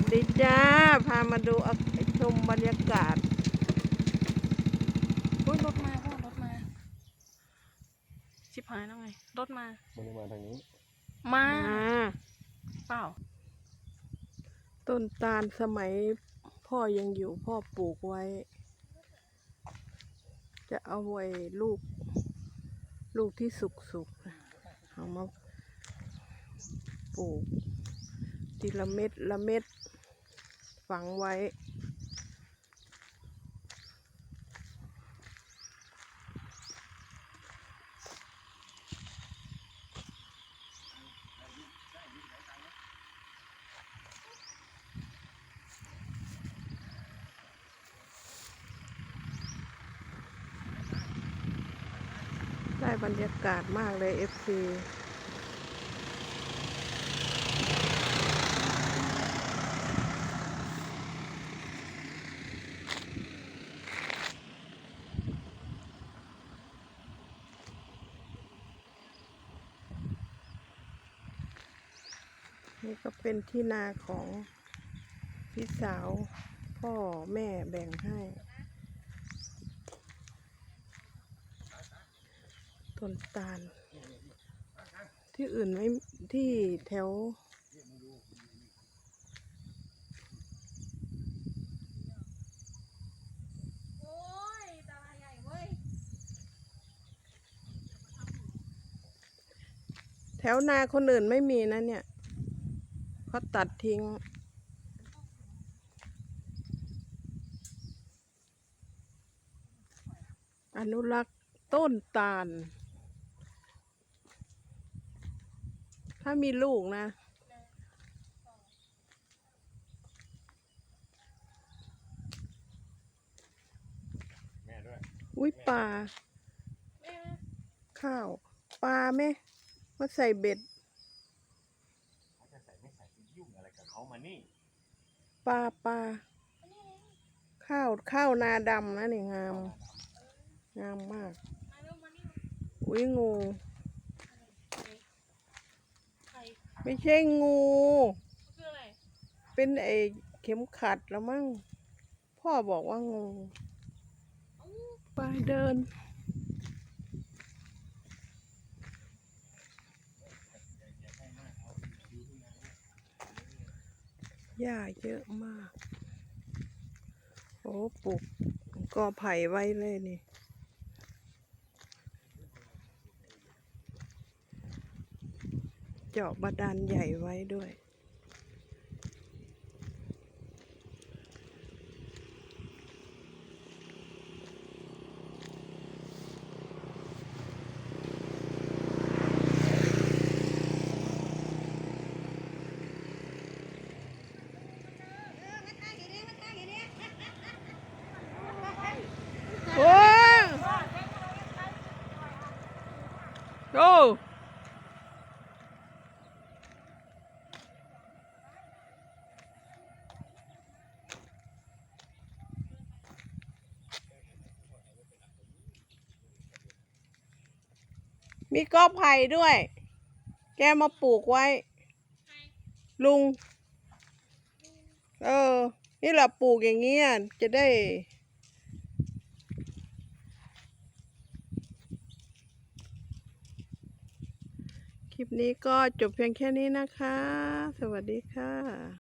วัสดีจ้า พามาดูอะชมบรรยากาศอุ้ยรถมาพ่อรถมา ชิบหายแล้วไง รถมา มันจะมาทางนี้มามา เปล่า ต้นตาลสมัยพ่อยังอยู่พ่อปลูกไว้ จะเอาไว้ลูก ลูกที่สุกๆนะเอามาปลูก ทีละเม็ดละเม็ดฝังไว้ ได้บรรยากาศมากเลย FC นี่ก็เป็นที่นาของพี่สาว พ่อแม่แบ่งให้ ต้นตาล ที่อื่นไม่ที่แถวแถวนาคนอื่นไม่มีนะเนี่ย เขาตัดทิ้ง อนุรักษ์ต้นตาล ถ้ามีลูกนะแม่ด้วยอุ้ยปลาแม่ข้าว ปลาไหมมาใส่เบ็ด เขาจะใส่ไม่ใส่ไปยุ่งอะไรกับ เขามานี่ปลาปลาข้าวข้าวนาดำนะนี่งาม งามมาก อุ้ยงู ไม่ใช่งู เป็นไอเข็มขัดแล้วมั้ง พ่อบอกว่างู ไปเดิน หญ้าเยอะมาก โอ้ปลูกกอไผ่ไว้เลยนี่เจาะบาดาลใหญ่ไว้ด้วย โอ้ โอ้มีกอไผ่ด้วย แกมาปลูกไว้ ลุง เออ นี่แหละปลูกอย่างเงี้ยจะได้ คลิปนี้ก็จบเพียงแค่นี้นะคะ สวัสดีค่ะ